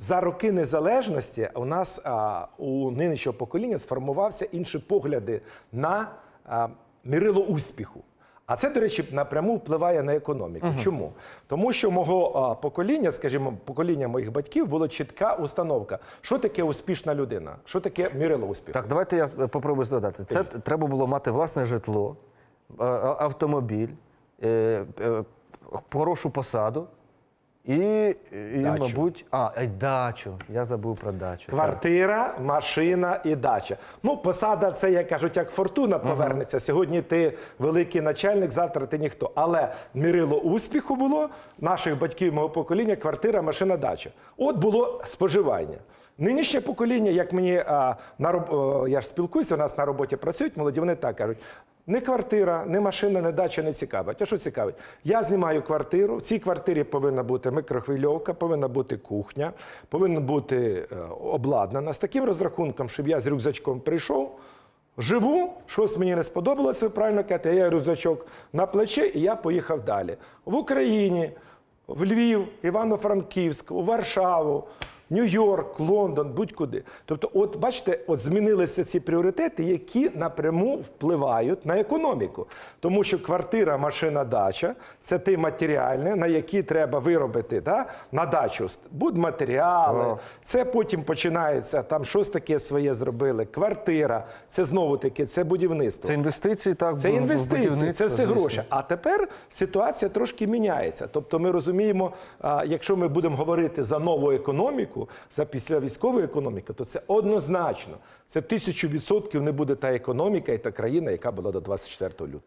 за роки незалежності у нас у нинішнього покоління сформувався інші погляди на мірило успіху. А це, до речі, напряму впливає на економіку. Чому? Тому що мого покоління, скажімо, покоління моїх батьків, була чітка установка, що таке успішна людина, що таке мірило успіху. Так, давайте я е, попробую згадати. Це т- треба було мати власне житло, е, автомобіль, е, е, хорошу посаду і, і Дачу. мабуть, а, й дачу. Я забув про дачу. Так. Квартира, машина і дача. Ну, посада це, як кажуть, як фортуна повернеться. Сьогодні ти великий начальник, завтра ти ніхто. Але мірило успіху було наших батьків мого покоління квартира, машина, дача. От було споживання. Нинішнє покоління, як мені а, на роб... я ж спілкуюся, у нас на роботі працюють молоді, вони так кажуть. Не квартира, не машина, не дача не цікавить. А що цікавить? Я знімаю квартиру. В цій квартирі повинна бути микрохвильовка, повинна бути кухня, повинна бути е, обладнана з таким розрахунком, щоб я з рюкзачком прийшов, живу, щось мені не сподобалося, ви правильно кажете, я рюкзачок на плече і я поїхав далі. В Україні, в Львів, Івано-Франківськ, у Варшаву. Нью-Йорк, Лондон, будь-куди. Тобто, от бачите, от змінилися ці пріоритети, які напряму впливають на економіку. Тому що квартира, машина, дача це ті матеріальне, на які треба виробити да? на дачу. Будматеріали, Так. це потім починається там щось таке своє зробили. Квартира, це знову таки це будівництво. Це інвестиції, так, Це інвестиції, це все гроші. А тепер ситуація трошки міняється. Тобто, ми розуміємо, якщо ми будемо говорити за нову економіку, за післявійськову економіку, то це однозначно. Це тисячу відсотків не буде та економіка і та країна, яка була до 24 лютого.